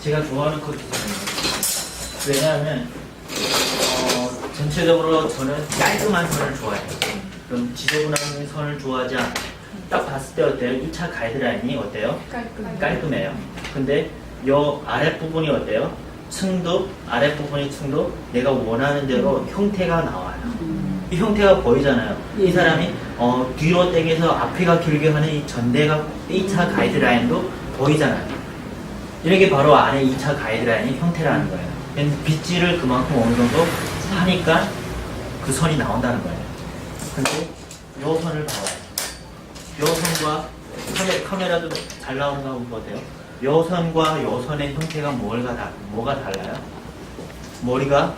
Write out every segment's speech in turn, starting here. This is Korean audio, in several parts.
제가 좋아하는 커트선이에요. 왜냐하면 어, 전체적으로 저는 깔끔한 선을 좋아해요. 그럼 지저분한 선을 좋아하지 않. 딱 봤을 때 어때요? 2차 가이드라인이 어때요? 깔끔. 깔끔해요. 근데 요 아랫부분이 어때요? 층도 아랫부분이 층도 내가 원하는 대로 형태가 나와요. 이 형태가 보이잖아요. 이 사람이 어, 뒤로 땡겨서 앞에가 길게 하는 이 전대가 2차 가이드라인도 보이잖아요. 이게 바로 안에 2차 가이드라인이 형태라는 거예요. 빗질을 그만큼 어느 정도 하니까 그 선이 나온다는 거예요. 근데 요 선을 봐봐요. 요 선과 카메, 카메라도 잘 한번 보세요. 요 선과 요 선의 형태가 뭐가, 다, 뭐가 달라요? 머리가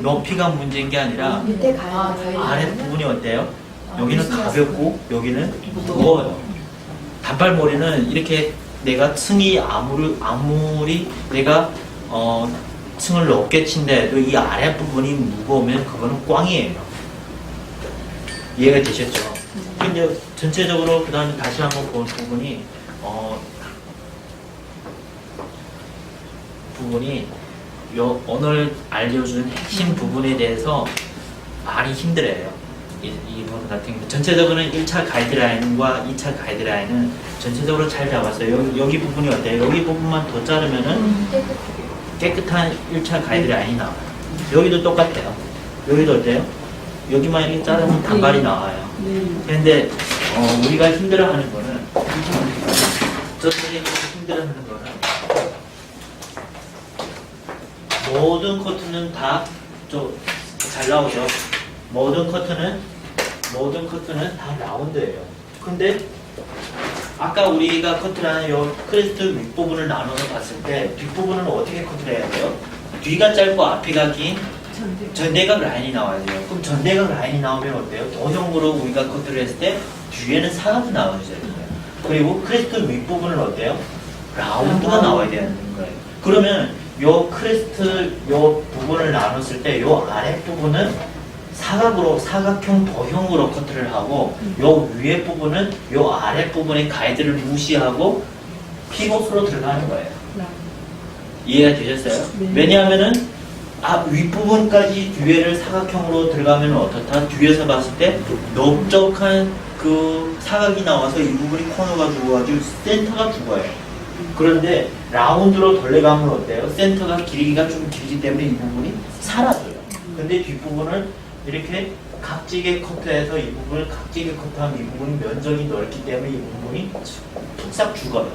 높이가 문제인 게 아니라 밑에 가야 아. 아랫 부분이 어때요? 아, 여기는 무슨 가볍고 여기는 무거워요. 단발머리는 이렇게 내가 층이 아무리 아무리 내가 어 층을 높게 친다 해도 이 아랫 부분이 무거우면 그거는 꽝이에요. 이해가 되셨죠? 근데 전체적으로 그 다음에 다시 한번 볼 부분이 어 부분이 요 오늘 알려준 핵심 부분에 대해서 많이 힘들어요. 이, 이 부분 같은 경우 전체적으로는 1차 가이드라인과 2차 가이드라인은 전체적으로 잘 잡았어요. 여기, 여기 부분이 어때요? 여기 부분만 더 자르면은 깨끗한 1차 가이드라인이 나와요. 여기도 똑같아요. 여기도 어때요? 여기만 이렇게 자르면 단발이 나와요. 근데 어, 우리가 힘들어하는 거는 저들이 힘들어하는 거는 모든 커트는 다잘 나오죠. 모든 커트는 모든 커트는 다 라운드예요. 근데 아까 우리가 커트라는 요 크레스트 윗부분을 나눠서 봤을 때 뒷부분은 어떻게 커트를 해야 돼요? 뒤가 짧고 앞이가 긴 전대각 라인이 나와야 돼요. 그럼 전대각 라인이 나오면 어때요? 도형으로 우리가 커트를 했을 때 뒤에는 사각이 나와줘야 돼요. 그리고 크레스트 윗부분은 어때요? 라운드가 나와야 되는 거예요. 그러면 요 크레스트 요 부분을 나눴을 때 요 아랫 부분은 사각으로 사각형 도형으로 커트를 하고 요 위에 부분은 요 아랫 부분의 가이드를 무시하고 피봇으로 들어가는 거예요. 이해가 되셨어요? 네. 왜냐하면은 앞 윗부분까지 뒤에를 사각형으로 들어가면 어떻다? 뒤에서 봤을 때 넓적한 그 사각이 나와서 이 부분이 코너가 죽어가지고 센터가 죽어요. 그런데 라운드로 돌려가면 어때요? 센터가 길이가 좀 길기 때문에 이 부분이 사라져요. 근데 뒷부분을 이렇게 각지게 커트해서 이 부분을 각지게 커트하면 이 부분이 면적이 넓기 때문에 이 부분이 푹싹 죽어요.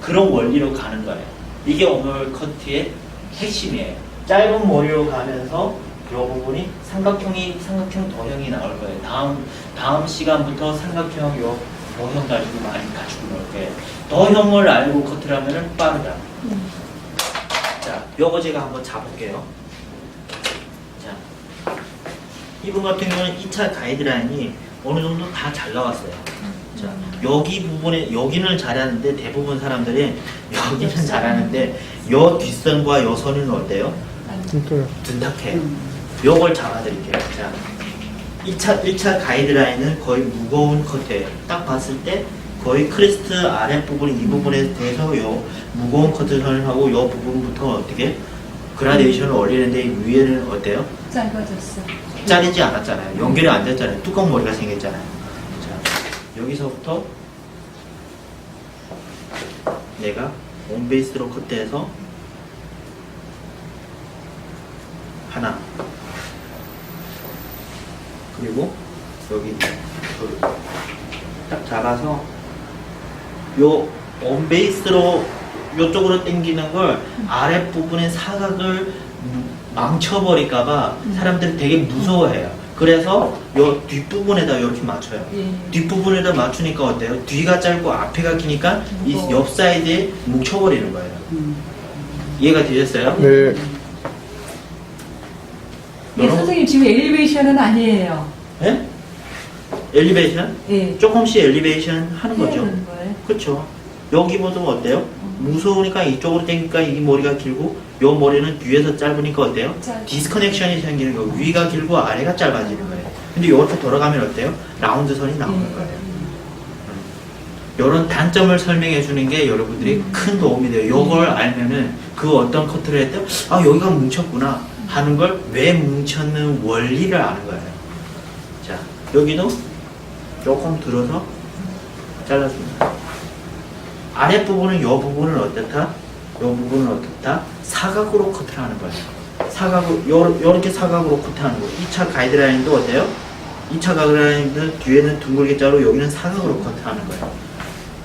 그런 원리로 가는 거예요. 이게 오늘 커트의 핵심이에요. 짧은 머리로 가면서 이 부분이 삼각형이 삼각형 도형이 나올 거예요. 다음 다음 시간부터 삼각형 요 도형 가지고 많이 가지고 놀 거예요. 도형을 알고 커트를 하면은 빠르다. 자, 요거 제가 한번 잡을게요. 자, 이분 같은 경우는 2차 가이드라인이 어느 정도 다 잘 나왔어요. 자, 여기 부분에 여기는 잘하는데 대부분 사람들이 여기는 잘하는데 요 뒷선과 요 선은 어때요? 둔탁해요. 요걸 잡아드릴게요. 자, 2차 1차 가이드라인은 거의 무거운 커트예요. 딱 봤을 때 거의 크레스트 아랫 부분 이 부분에 대해서 요 무거운 커트선을 하고 요 부분부터 어떻게 그라데이션을 올리는데 이 위에는 어때요? 짧아졌어. 자르지 않았잖아요. 연결이 안 됐잖아요. 뚜껑 머리가 생겼잖아요. 자, 여기서부터 내가 온베이스로 커트해서 하나 그리고 여기 둘딱 잡아서 요 온베이스로 요쪽으로 당기는 걸 아랫부분의 사각을 망쳐버릴까봐 사람들이 되게 무서워해요. 그래서 요 뒷부분에다 이렇게 맞춰요. 예. 뒷부분에다 맞추니까 어때요? 뒤가 짧고 앞에가 기니까 이옆 사이드에 뭉쳐버리는 거예요. 이해가 되셨어요? 네. 예, 선생님 지금 엘리베이션은 아니에요. 예? 엘리베이션? 예. 조금씩 엘리베이션 하는 거죠. 하는 거예요. 그렇죠. 여기 보면 어때요? 무서우니까 이쪽으로 당기니까 이 머리가 길고 요 머리는 뒤에서 짧으니까 어때요? 짧아. 디스커넥션이 생기는 거 위가 길고 아래가 짧아지는 거예요. 근데 이렇게 돌아가면 어때요? 라운드 선이 나오는 예. 거예요. 이런 단점을 설명해 주는 게 여러분들이 큰 도움이 돼요. 이걸 알면은 그 어떤 커트를 때, 아, 여기가 뭉쳤구나 하는 걸 왜 뭉쳤는 원리를 아는 거예요. 자, 여기도 조금 들어서 잘라줍니다. 아랫 부분은 이 부분은 어떻다? 이 부분은 어떻다? 사각으로 커트를 하는 거예요. 사각으로, 요, 요렇게 사각으로 커트하는 거예요. 2차 가이드라인도 어때요? 2차 가이드라인도 뒤에는 둥글게 자르고 여기는 사각으로 커트하는 거예요.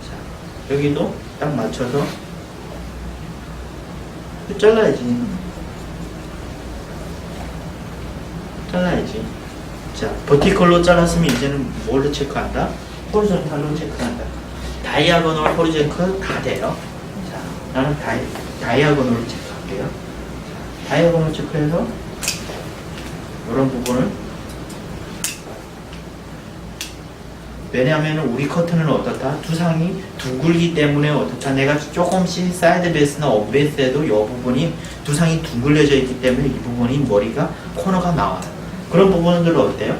자, 여기도 딱 맞춰서 잘라야지. 잘라야지. 자, 버티컬로 잘랐으면 이제는 뭘로 체크한다? 호리존탈로 체크한다. 다이아고널, 호리젠크 다 돼요. 자, 나는 다이, 다이아고널로 체크 자, 다이아고널 체크해서 이런 부분을 왜냐하면 우리 커튼은 어떻다? 두상이 둥글기 때문에 어떻다? 내가 조금씩 사이드 베이스나 업베이스에도 이 부분이 두상이 둥글려져 있기 때문에 이 부분이 머리가 코너가 나와요. 그런 부분들은 어때요?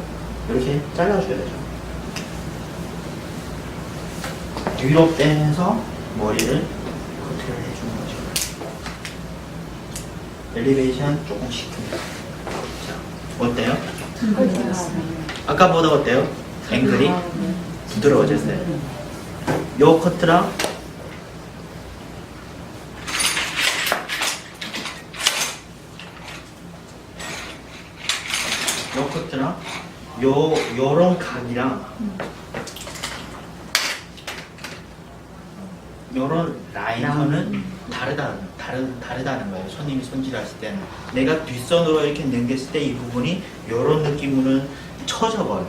이렇게 잘라줘야 되죠. 뒤로 빼면서 머리를 해주는 거죠. 엘리베이션 조금 시킵니다. 자, 어때요? 아까보다 어때요? 앵글이 부드러워졌어요. 요 커트랑 요 커트랑 요 요런 각이랑 요런 라인하고는 다르다 다르 다르다는 거예요. 손님이 손질하실 때는 내가 뒷선으로 이렇게 넘겼을 때 이 부분이 요런 느낌으로는 처져 버려요.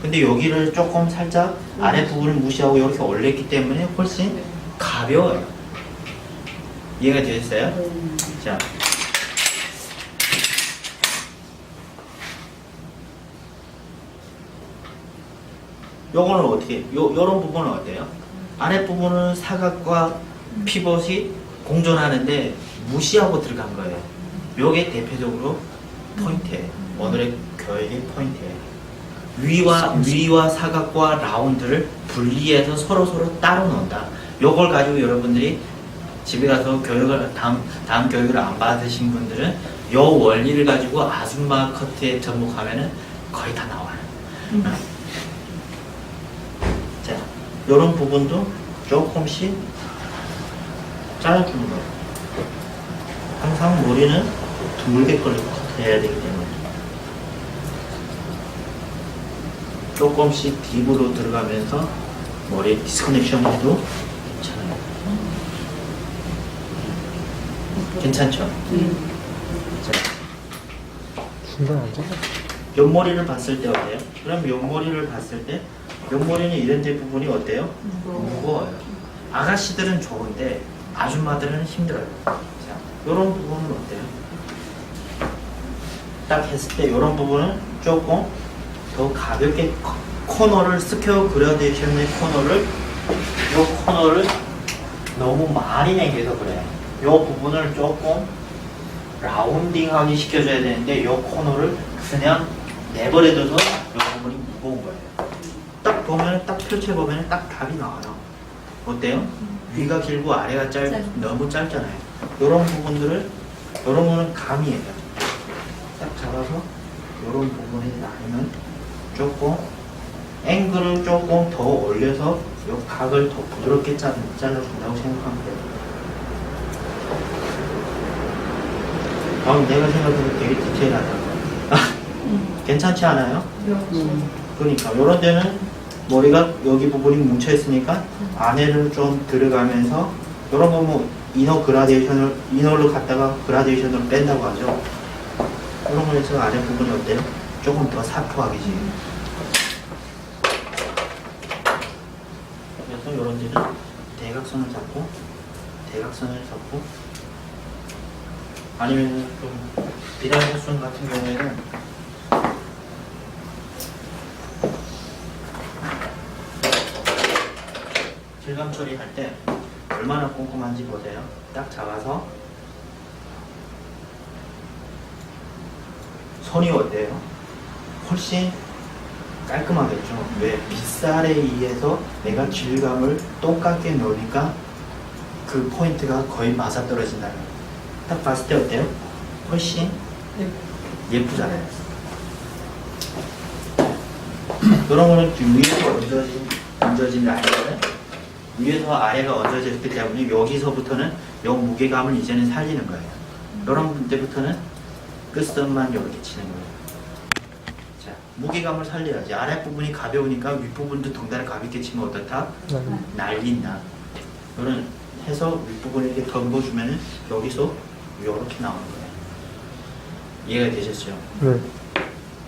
근데 여기를 조금 살짝 아래 부분을 무시하고 이렇게 올렸기 때문에 훨씬 가벼워요. 이해가 되셨어요? 자. 요거는 어떻게, 요, 요런 부분은 어때요? 아래 부분은 사각과 피벗이 공존하는데 무시하고 들어간 거예요. 요게 대표적으로 포인트예요. 오늘의 교육의 포인트예요. 위와 위와 사각과 라운드를 분리해서 서로 서로 따로 놓는다. 요걸 가지고 여러분들이 집에 가서 교육을 다음 다음 교육을 안 받으신 분들은 요 원리를 가지고 아줌마 커트에 접목하면은 거의 다 나와요. 자, 요런 부분도 조금씩 잘라주는 거예요. 항상 머리는 둥글게 걸리고 커트해야 되기 때문에. 조금씩 딥으로 들어가면서 머리 디스커넥션 해도 괜찮아요. 괜찮죠? 자, 중간 앉아? 옆머리를 봤을 때 어때요? 그럼 옆머리를 봤을 때 옆머리는 이런 데 부분이 어때요? 무거워요. 아가씨들은 좋은데 아줌마들은 힘들어요. 자, 이런 부분은 어때요? 딱 했을 때 이런 부분은 조금 더 가볍게 코- 코너를 스퀘어 그라데이션의 코너를 이 코너를 너무 많이 내겨서 그래요. 이 부분을 조금 라운딩하게 시켜줘야 되는데 이 코너를 그냥 내버려둬서 이 부분이 무거운 거예요. 딱 보면 딱 펼쳐 보면 딱 답이 나와요. 어때요? 위가 길고 아래가 짧 짧- 너무 짧잖아요. 이런 부분들을 이런 거는 감이에요. 딱 잡아서 이런 부분에 나누면 조금 앵글을 조금 더 올려서 이 각을 더 부드럽게 잘- 잘라준다고 생각하면 돼요. 아, 내가 생각해도 되게 디테일하다. 괜찮지 않아요? 그러니까 이런 데는 머리가 여기 부분이 뭉쳐 있으니까 안에를 좀 들어가면서 이런 거뭐 이너 그라데이션을 이너를 갖다가 그라데이션으로 뺀다고 하죠. 이런 거에서 아래 부분이 어때요? 조금 더 사포하게 지금. 그래서 이런 데는 대각선을 잡고 대각선을 잡고 아니면 좀 비단일순 같은 경우에는 질감 처리할 때 얼마나 꼼꼼한지 보세요. 딱 잡아서 손이 어때요? 훨씬 깔끔하겠죠. 왜 빗살에 의해서 내가 질감을 똑같게 넣으니까 그 포인트가 거의 맞아 떨어진다는 거예요. 딱 봤을 때 어때요? 훨씬 예쁘잖아요. 그런 거는 위에서 얹어진, 얹어진 라인은 위에서 아래가 얹어졌기 때문에 여기서부터는 요 무게감을 이제는 살리는 거예요. 이런 데부터는 끝선만 이렇게 치는 거예요. 자, 무게감을 살려야지. 아랫부분이 가벼우니까 윗부분도 덩달아 가볍게 치면 어떻다? 난 날린다. 이런 해서 윗부분을 이렇게 덤궈주면은 여기서 이렇게 나오는 거예요. 이해가 되셨죠? 네.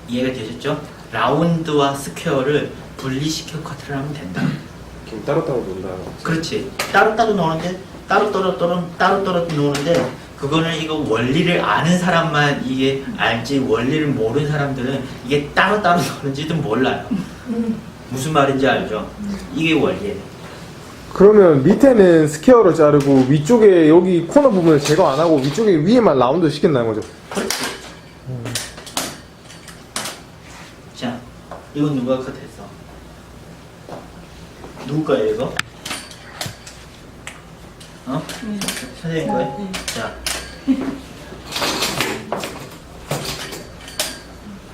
이해가 되셨죠? 라운드와 스퀘어를 분리시켜 커트를 하면 된다. 그럼 따로따로 논다. 그렇지. 따로따로 노는데 따로따로 따로 따로따로 노는데 그거는 이거 원리를 아는 사람만 이게 알지 원리를 모르는 사람들은 이게 따로따로 노는지도 몰라요. 무슨 말인지 알죠? 이게 원리예요. 그러면 밑에는 스퀘어를 자르고 위쪽에 여기 코너 부분을 제거 안 하고 위쪽에 위에만 라운드 시킨다는 거죠. 그렇지. 자, 이건 누가 컷했어? 누구 거예요, 이거? 어? 선생님 거예요? 자.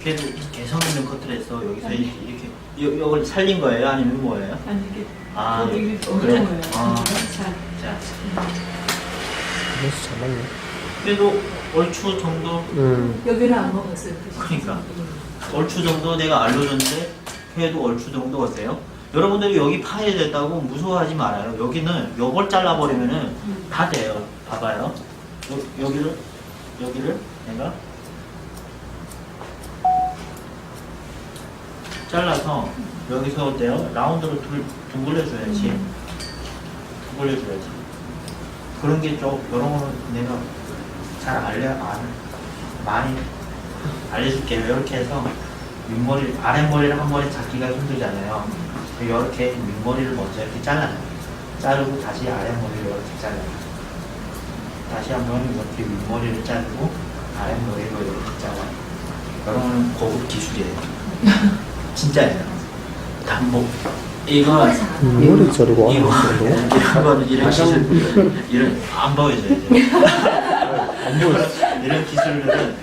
그래도 개성 있는 했어. 여기서 이렇게, 이렇게. 이- 이걸 살린 거예요? 아니면 뭐예요? 아니 이게 아, 이게 그래? 옳은 거예요. 아. 자, 자. 그래서 잘 맞네. 그래도 얼추 정도 음. 여기는 안 먹었어요. 그러니까. 얼추 정도 내가 알려줬는데 해도 얼추 정도 어때요? 여러분들이 여기 파괴됐다고 무서워하지 말아요. 여기는 요걸 잘라버리면은 다 돼요. 봐봐요. 요, 여기를 여기를 내가 잘라서 여기서 어때요? 라운드로 둘, 둥글려줘야지. 둥글려줘야지. 그런 게좀 이런 거는 내가 잘 알려 안 많이 알려줄게요. 이렇게 해서 윗머리, 아랫머리를 한 번에 잡기가 힘들잖아요. 이렇게 윗머리를 먼저 이렇게 잘라요. 자르고 다시 아랫머리를 이렇게 잘라요. 다시 한번 이렇게 윗머리를 자르고 아랫머리를 이렇게 잘라요. 이런 거는 고급 기술이에요. 진짜예요. 단복. 이거 머리 자르고 이거 한번 이런 기술 이런 안 보여줘야 돼. 안 보여. 이런 기술들은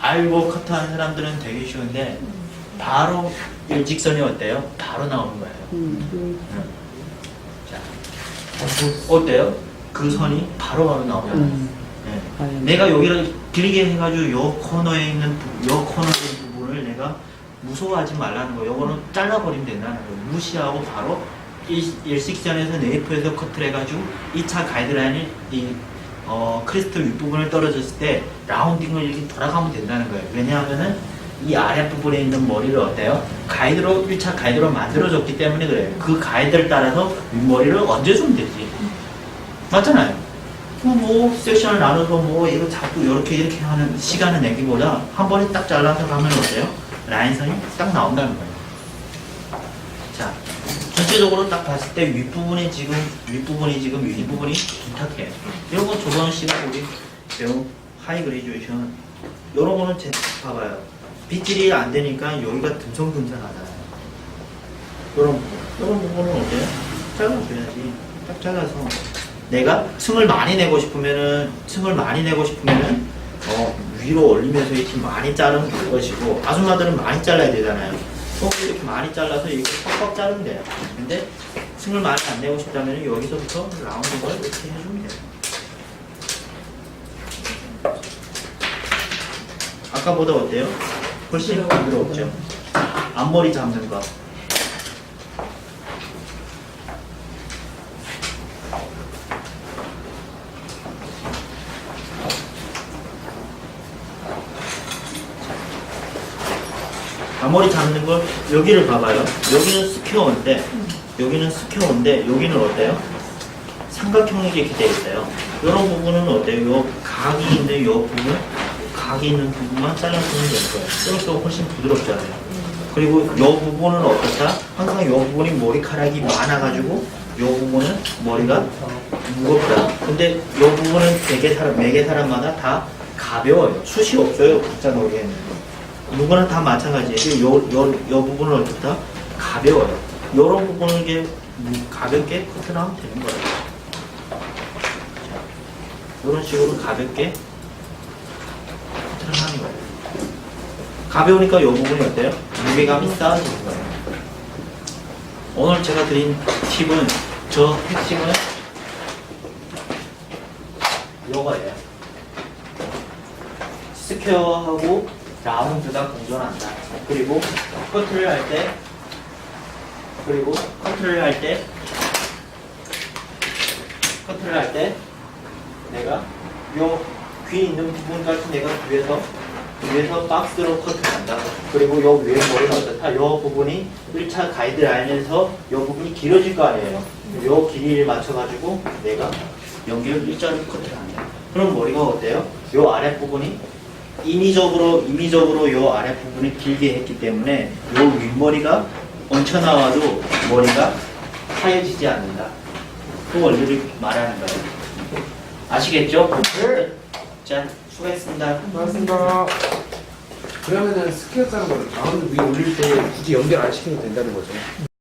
알고 커트하는 사람들은 되게 쉬운데 바로 일직선이 어때요? 바로 나오는 거예요. 응. 자, 어때요? 그 선이 바로 바로 나오잖아요. 네. 내가 여기를 길게 해가지고 요 코너에 있는 부- 요 있는 부분을 내가 무서워하지 말라는 거예요. 요거는 잘라버리면 된다는 거예요. 무시하고 바로 일, 일식선에서 네이프에서 커트를 해가지고 2차 가이드라인이 이 어, 크리스탈 윗부분을 떨어졌을 때 라운딩을 이렇게 돌아가면 된다는 거예요. 왜냐하면은 이 아랫부분에 있는 머리를 어때요? 가이드로 1차 가이드로 만들어졌기 때문에 그래요. 그 가이드를 따라서 윗머리를 얹어주면 되지. 맞잖아요. 뭐, 뭐 섹션을 나눠서 뭐 이거 자꾸 이렇게 이렇게 하는 시간을 내기보다 한 번에 딱 잘라서 가면 어때요? 라인선이 딱 나온다는 거예요. 자, 전체적으로 딱 봤을 때 윗부분이 지금 윗부분이 지금 윗부분이 두탁해. 이런 거 조건 씨가 우리 배운 하이 그레이주에이션 이런 거는 제 봐봐요. 빗질이 안 되니까 여기가 듬성듬성하잖아요. 이런 이런 부분은 어때요? 잘라줘야지. 딱 잘라서 내가 층을 많이 내고 싶으면은 층을 많이 내고 싶으면은 어, 위로 올리면서 이렇게 많이 자르면 그것이고 아줌마들은 많이 잘라야 되잖아요. 꼭 이렇게 많이 잘라서 이렇게 팍팍 자르면 돼요. 근데 층을 많이 안 내고 싶다면 여기서부터 라운드 걸 이렇게 해주면 돼요. 아까보다 어때요? 훨씬 부드럽죠? 앞머리 잡는 거. 앞머리 잡는 걸 여기를 봐봐요. 여기는 스퀘어인데 여기는 스퀘어인데 여기는 어때요? 삼각형이 이렇게 되어 있어요. 이런 부분은 어때요? 요 각이 있는 요 부분, 각이 있는 부분만 잘라주면 될 거예요. 그러니까 훨씬 부드럽잖아요. 그리고 요 부분은 어떻다? 항상 요 부분이 머리카락이 많아가지고 요 부분은 머리가 무겁다. 근데 요 부분은 매개 사람, 매개 사람마다 다 가벼워요. 숱이 없어요. 각자 머리에는. 누구나 다 마찬가지예요. 요, 요, 요 부분은 어떻다? 가벼워요. 요런 부분은 이게 무- 가볍게 커트나면 되는 거예요. 이런 식으로 가볍게 하는 거예요. 가벼우니까 이 부분이 어때요? 무게감이 쌓아지는 거예요. 오늘 제가 드린 팁은 저 핵심은 요거예요. 스퀘어하고 라운드가 공존한다. 그리고 커트를 할 때, 그리고 커트를 할 때, 커트를 할 때, 내가 요 귀 있는 부분까지 내가 위에서 위에서 박스로 커트한다. 그리고 요 위에 머리는 어떻다? 요 부분이 1차 가이드라인에서 요 부분이 길어질 거 아니에요. 요 길이를 맞춰가지고 내가 연결 일자로 커트를 한다. 그럼 머리가 어때요? 요 아랫 부분이 인위적으로 인위적으로 요 아랫 부분을 길게 했기 때문에 요 윗머리가 얹혀 나와도 머리가 하얘지지 않는다. 그 원리를 말하는 거예요. 아시겠죠? 네. 자, 수고했습니다. 고맙습니다. 그러면은 스퀘어 짜는 거를 라운드 위에 올릴 때 굳이 연결 안 시키면 된다는 거죠.